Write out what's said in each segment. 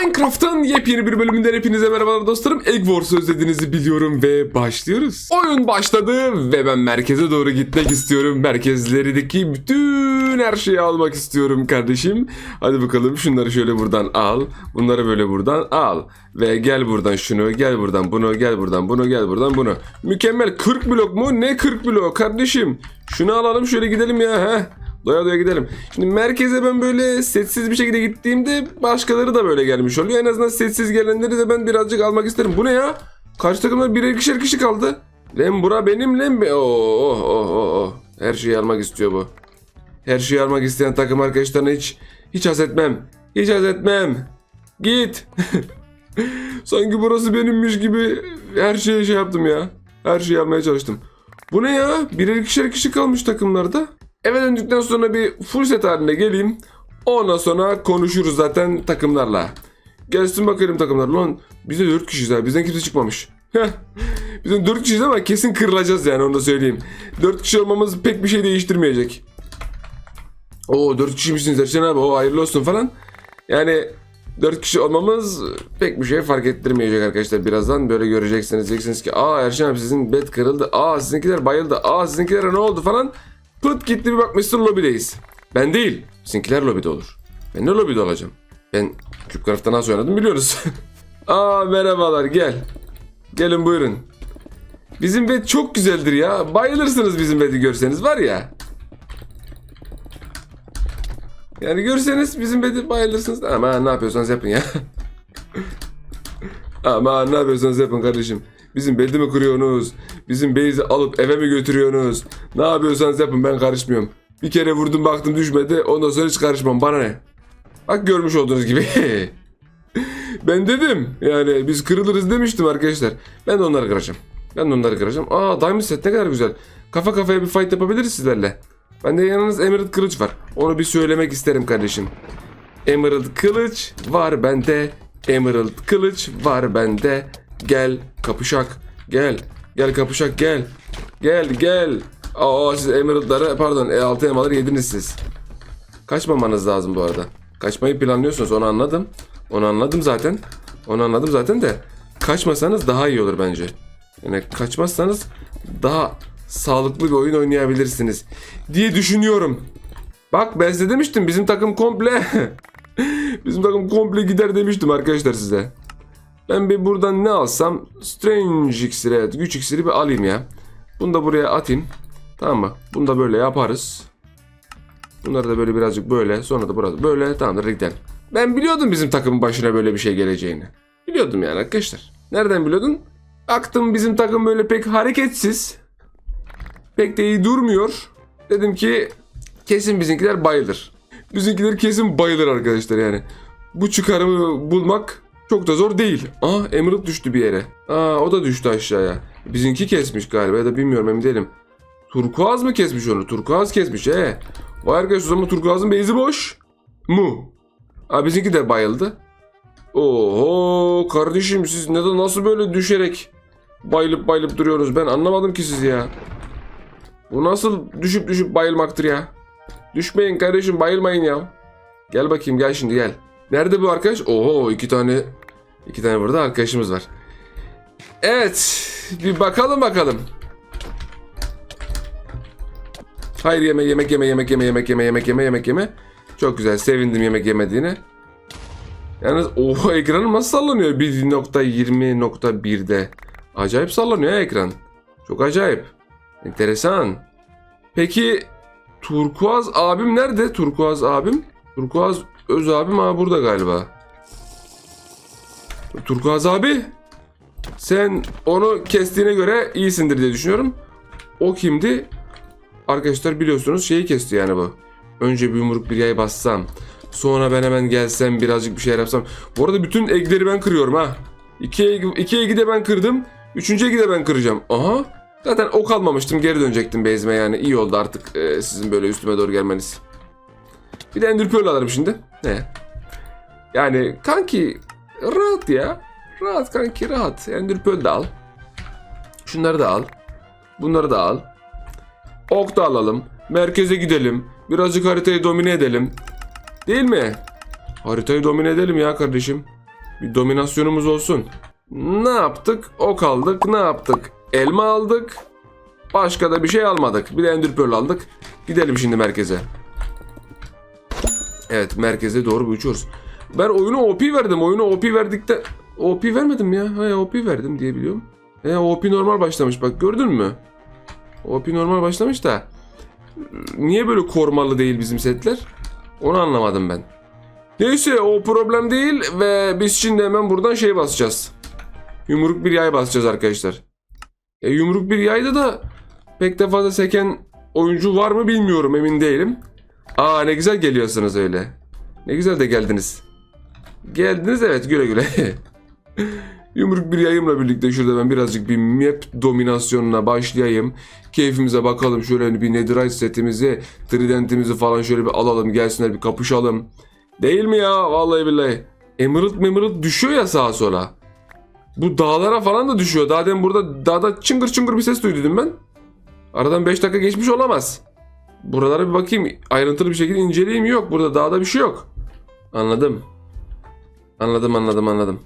Minecraft'ın yepyeni bir bölümünden hepinize merhabalar dostlarım. Egg Wars'u özlediğinizi biliyorum ve başlıyoruz. Oyun başladı ve ben merkeze doğru gitmek istiyorum. Merkezlerdeki bütün her şeyi almak istiyorum kardeşim. Hadi bakalım şunları şöyle buradan al. Bunları böyle buradan al. Ve gel buradan şunu, gel buradan bunu, gel buradan bunu, gel buradan bunu. Mükemmel 40 blok mu? Ne 40 blok kardeşim? Şunu alalım şöyle gidelim ya. Heh. Doya doya gidelim. Şimdi merkeze ben böyle sessiz bir şekilde gittiğimde başkaları da böyle gelmiş oluyor. En azından sessiz gelenleri de ben birazcık almak isterim. Bu ne ya? Karşı takımda birer ikişer kişi kaldı. Lan bura benim lan be. Oh, oh, oh, oh, oh. Her şeyi almak istiyor bu. Her şeyi almak isteyen takım arkadaşlarına hiç hiç haz etmem. Hiç haz etmem. Git. Sanki burası benimmiş gibi her şeye şey yaptım ya. Her şeyi almaya çalıştım. Bu ne ya? Birer ikişer kişi kalmış takımlarda. Eve döndükten sonra bir full set haline geleyim. Ondan sonra konuşuruz zaten takımlarla. Gelsin bakalım takımlar. Lan biz de 4 kişiyiz abi. Bizden kimse çıkmamış. Heh. Biz de 4 kişiyiz ama kesin kırılacağız yani onu da söyleyeyim. 4 kişi olmamız pek bir şey değiştirmeyecek. Oo 4 kişi misiniz Erşen abi? O hayırlı olsun falan. Yani 4 kişi olmamız pek bir şey fark ettirmeyecek arkadaşlar. Birazdan böyle göreceksiniz. Diyeceksiniz ki aa Erşen abi sizin bed kırıldı. Aa sizinkiler bayıldı. Aa sizinkilere ne oldu falan. Pıt gitti bir bakmışsın lobideyiz. Ben değil. Sizinkiler lobide olur. Ben ne lobide olacağım? Ben Cupcraft'ta nasıl oynadım biliyoruz. aa merhabalar gel. Gelin buyurun. Bizim bed çok güzeldir ya. Bayılırsınız bizim bedi görseniz var ya. Yani görseniz bizim bedi bayılırsınız. Ama ne yapıyorsanız yapın ya. Ama ne yapıyorsanız yapın kardeşim. Bizim bedi mi kırıyorsunuz? Bizim beyzi alıp eve mi götürüyorsunuz? Ne yapıyorsanız yapın ben karışmıyorum. Bir kere vurdum baktım düşmedi. Ondan sonra hiç karışmam. Bana ne? Bak görmüş olduğunuz gibi. ben dedim. Yani biz kırılırız demiştim arkadaşlar. Ben de onları kıracağım. Ben de onları kıracağım. Aa Diamond set ne kadar güzel. Kafa kafaya bir fight yapabiliriz sizlerle. Bende yanınız Emerald kılıç var. Onu bir söylemek isterim kardeşim. Emerald kılıç var bende. Emerald kılıç var bende. Gel kapışak. Gel. Gel kapışak gel. Gel gel. Aa siz Emerald'ları pardon e, altı elmaları yediniz siz. Kaçmamanız lazım bu arada. Kaçmayı planlıyorsunuz onu anladım. Onu anladım zaten. Onu anladım zaten de. Kaçmasanız daha iyi olur bence. Yani kaçmazsanız daha sağlıklı bir oyun oynayabilirsiniz diye düşünüyorum. Bak ben size demiştim bizim takım komple bizim takım komple gider demiştim arkadaşlar size. Ben bir buradan ne alsam Strange iksiri güç iksiri bir alayım ya. Bunu da buraya atayım. Tamam mı? Bunu da böyle yaparız. Bunları da böyle birazcık böyle sonra da burası böyle tamamdır gidelim. Ben biliyordum bizim takımın başına böyle bir şey geleceğini. Biliyordum yani arkadaşlar. Nereden biliyordun? Baktım bizim takım böyle pek hareketsiz. Pek de iyi durmuyor. Dedim ki kesin bizimkiler bayılır. Bizimkiler kesin bayılır arkadaşlar yani. Bu çıkarımı bulmak çok da zor değil. Aa Emerald düştü bir yere. Aa o da düştü aşağıya. Bizimki kesmiş galiba ya da bilmiyorum emin değilim. Turkuaz mı kesmiş onu? Turkuaz kesmiş he. Vay arkadaş o zaman Turkuaz'ın beyzi boş. Mu. Aa bizimki de bayıldı. Oho kardeşim siz neden nasıl böyle düşerek bayılıp bayılıp duruyorsunuz ben anlamadım ki sizi ya. Bu nasıl düşüp düşüp bayılmaktır ya? Düşmeyin kardeşim bayılmayın ya. Gel bakayım gel şimdi gel. Nerede bu arkadaş? Oho iki tane iki tane burada arkadaşımız var. Evet bir bakalım bakalım. Hayır yeme yemek yeme yemek yeme yemek yeme yemek yeme yemek yeme. Çok güzel sevindim yemek yemediğine. Yalnız oho ekranım nasıl sallanıyor 1.20.1'de. Acayip sallanıyor ya ekran. Çok acayip. Enteresan. Peki Turkuaz abim nerede? Turkuaz abim? Turkuaz öz abim ha burada galiba. Turkuaz abi. Sen onu kestiğine göre iyisindir diye düşünüyorum. O kimdi? Arkadaşlar biliyorsunuz şeyi kesti yani bu. Önce bir yumruk bir yay bassam. Sonra ben hemen gelsem birazcık bir şey yapsam. Bu arada bütün egleri ben kırıyorum ha. İki, iki egi de ben kırdım. Üçüncü egi de ben kıracağım. Aha. Zaten ok almamıştım geri dönecektim base'ime yani. iyi oldu artık e, sizin böyle üstüme doğru gelmeniz. Bir de Ender Pearl alırım şimdi. Ne? Yani kanki rahat ya. Rahat kanki rahat. Ender Pearl de al. Şunları da al. Bunları da al. Ok da alalım. Merkeze gidelim. Birazcık haritayı domine edelim. Değil mi? Haritayı domine edelim ya kardeşim. Bir dominasyonumuz olsun. Ne yaptık? Ok aldık. Ne yaptık? Elma aldık. Başka da bir şey almadık. Bir de Ender Pearl aldık. Gidelim şimdi merkeze. Evet merkeze doğru uçuyoruz. Ben oyunu OP verdim. Oyunu OP verdikte... OP vermedim ya. Ha, OP verdim diye biliyorum. E, OP normal başlamış bak gördün mü? OP normal başlamış da niye böyle kormalı değil bizim setler? Onu anlamadım ben. Neyse o problem değil ve biz şimdi hemen buradan şey basacağız. Yumruk bir yay basacağız arkadaşlar. E, yumruk bir yayda da pek de fazla seken oyuncu var mı bilmiyorum emin değilim. Aa ne güzel geliyorsunuz öyle. Ne güzel de geldiniz. Geldiniz evet güle güle. Yumruk bir yayımla birlikte şurada ben birazcık bir map dominasyonuna başlayayım. Keyfimize bakalım şöyle bir netherite setimizi, tridentimizi falan şöyle bir alalım gelsinler bir kapışalım. Değil mi ya vallahi billahi. Emerald Emerald düşüyor ya sağa sola. Bu dağlara falan da düşüyor. Daha demin burada dağda çıngır çıngır bir ses duydum ben. Aradan 5 dakika geçmiş olamaz. Buralara bir bakayım. Ayrıntılı bir şekilde inceleyeyim. Yok burada dağda bir şey yok. Anladım. Anladım anladım anladım.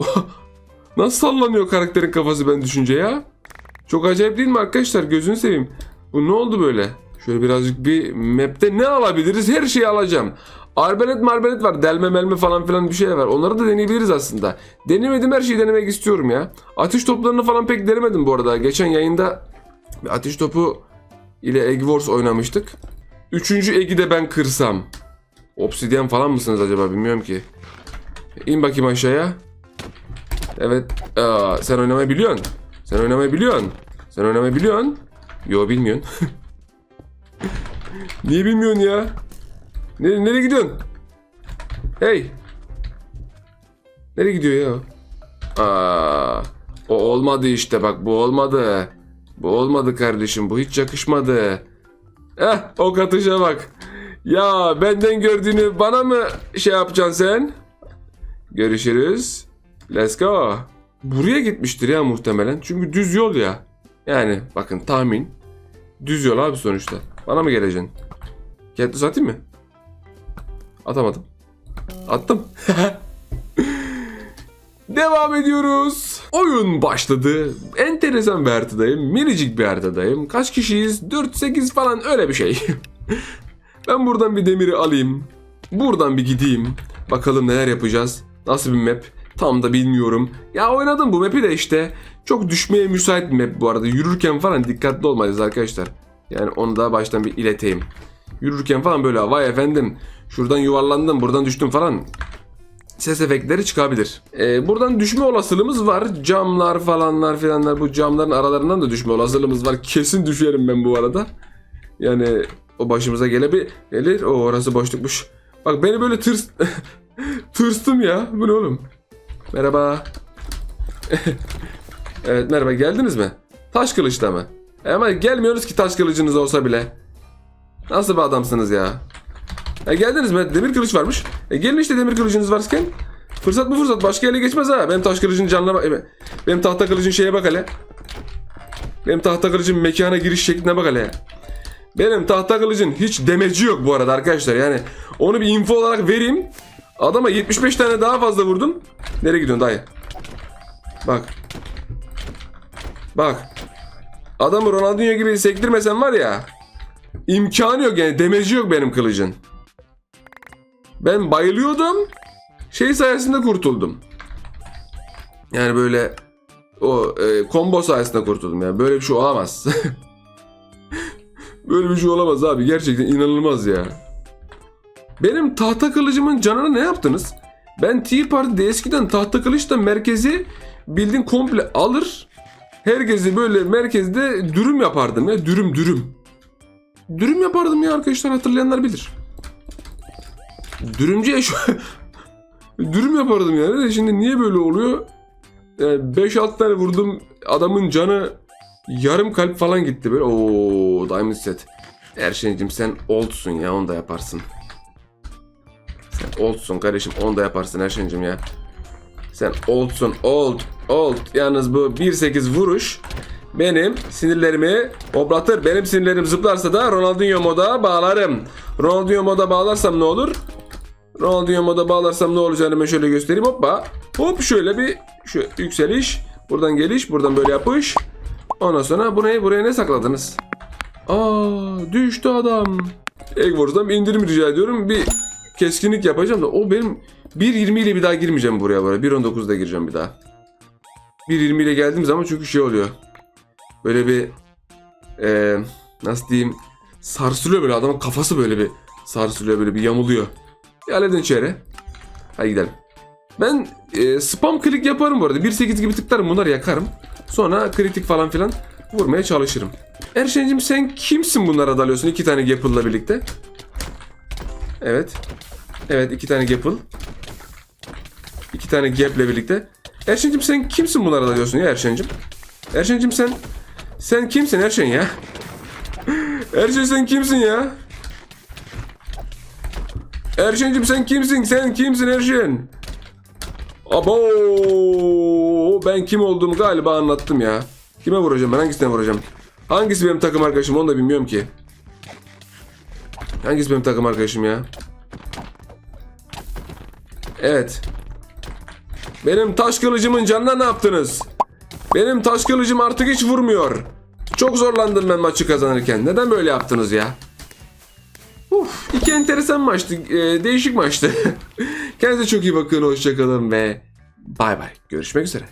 Nasıl sallanıyor karakterin kafası ben düşünce ya? Çok acayip değil mi arkadaşlar? Gözünü seveyim. Bu ne oldu böyle? Şöyle birazcık bir map'te ne alabiliriz? Her şeyi alacağım. Arbelet marbelet var. Delme melme falan filan bir şeyler var. Onları da deneyebiliriz aslında. Denemedim her şeyi denemek istiyorum ya. Ateş toplarını falan pek denemedim bu arada. Geçen yayında bir ateş topu ile Egg Wars oynamıştık. Üçüncü Egg'i de ben kırsam. Obsidyen falan mısınız acaba bilmiyorum ki. İn bakayım aşağıya. Evet. Aa, sen oynamayı biliyorsun. Sen oynamayı biliyorsun. Sen oynamayı biliyorsun. Yo bilmiyorsun. Niye bilmiyorsun ya? Nereye, nereye gidiyorsun? Hey. Nereye gidiyor ya? Aa, o olmadı işte bak bu olmadı. Bu olmadı kardeşim bu hiç yakışmadı. Eh o katışa bak. Ya benden gördüğünü bana mı şey yapacaksın sen? Görüşürüz. Let's go. Buraya gitmiştir ya muhtemelen. Çünkü düz yol ya. Yani bakın tahmin. Düz yol abi sonuçta. Bana mı geleceksin? Kendisi atayım mı? Atamadım. Attım. Devam ediyoruz. Oyun başladı. Enteresan bir haritadayım. Minicik bir haritadayım. Kaç kişiyiz? 4-8 falan öyle bir şey. ben buradan bir demiri alayım. Buradan bir gideyim. Bakalım neler yapacağız. Nasıl bir map? Tam da bilmiyorum. Ya oynadım bu map'i de işte. Çok düşmeye müsait bir map bu arada. Yürürken falan dikkatli olmalıyız arkadaşlar. Yani onu da baştan bir ileteyim. Yürürken falan böyle vay efendim şuradan yuvarlandım buradan düştüm falan ses efektleri çıkabilir. Ee, buradan düşme olasılığımız var. Camlar falanlar filanlar bu camların aralarından da düşme olasılığımız var. Kesin düşerim ben bu arada. Yani o başımıza gelebilir. O orası boşlukmuş. Bak beni böyle tırs... tırstım ya. Bu ne oğlum? Merhaba. evet merhaba geldiniz mi? Taş kılıçta mı? E ama gelmiyoruz ki taş kılıcınız olsa bile. Nasıl bir adamsınız ya? E geldiniz mi? Demir kılıç varmış. E gelin işte demir kılıcınız varken. Fırsat mı fırsat başka ele geçmez ha. Benim taş kılıcın canına bak. e, Benim tahta kılıcın şeye bak hele. Benim tahta kılıcın mekana giriş şekline bak hele. Benim tahta kılıcın hiç demeci yok bu arada arkadaşlar. Yani onu bir info olarak vereyim. Adama 75 tane daha fazla vurdum. Nereye gidiyorsun dayı? Bak. Bak. Adamı Ronaldinho gibi sektirmesen var ya. İmkanı yok yani demeci yok benim kılıcın. Ben bayılıyordum. Şey sayesinde kurtuldum. Yani böyle o e, combo sayesinde kurtuldum yani böyle bir şey olamaz. böyle bir şey olamaz abi gerçekten inanılmaz ya. Benim tahta kılıcımın canına ne yaptınız? Ben Tea Party'de eskiden tahta kılıçla merkezi bildiğin komple alır. Herkesi böyle merkezde dürüm yapardım ya dürüm dürüm. Dürüm yapardım ya arkadaşlar hatırlayanlar bilir. Dürümcüye şu... Dürüm yapardım yani de şimdi niye böyle oluyor? 5-6 tane vurdum adamın canı yarım kalp falan gitti böyle. Oo Diamond set. Erşen'cim sen oldsun ya onu da yaparsın. Sen oldsun kardeşim onu da yaparsın Erşen'cim ya. Sen oldsun old old. Yalnız bu 1-8 vuruş benim sinirlerimi hoplatır. Benim sinirlerim zıplarsa da Ronaldinho moda bağlarım. Ronaldinho moda bağlarsam ne olur? Ronaldinho'ma da bağlarsam ne olacağını ben şöyle göstereyim. Hoppa. Hop şöyle bir şu yükseliş. Buradan geliş. Buradan böyle yapış. Ondan sonra buraya buraya ne sakladınız? Aa düştü adam. Eggwars'dan bir indirim rica ediyorum. Bir keskinlik yapacağım da o benim 1.20 ile bir daha girmeyeceğim buraya böyle. 1.19'da gireceğim bir daha. 1.20 ile geldiğim zaman çünkü şey oluyor. Böyle bir eee, nasıl diyeyim sarsılıyor böyle adamın kafası böyle bir sarsılıyor böyle bir yamuluyor. Bir halledin içeri. Hadi gidelim. Ben e, spam klik yaparım bu arada. 1.8 gibi tıklarım bunları yakarım. Sonra kritik falan filan vurmaya çalışırım. Erşen'cim sen kimsin bunlara dalıyorsun iki tane Gapple'la birlikte? Evet. Evet iki tane Gapple. İki tane Gap'le birlikte. Erşen'cim sen kimsin bunlara dalıyorsun ya Erşen'cim? Erşen'cim sen sen kimsin Erşen ya? Erşen sen kimsin ya? Erşen'cim sen kimsin? Sen kimsin Erşen? Abo ben kim olduğumu galiba anlattım ya. Kime vuracağım ben hangisine vuracağım? Hangisi benim takım arkadaşım onu da bilmiyorum ki. Hangisi benim takım arkadaşım ya? Evet. Benim taş kılıcımın canına ne yaptınız? Benim taş kılıcım artık hiç vurmuyor. Çok zorlandım ben maçı kazanırken. Neden böyle yaptınız ya? Uf, iki enteresan maçtı. Ee, değişik maçtı. Kendinize çok iyi bakın. Hoşçakalın ve bay bay. Görüşmek üzere.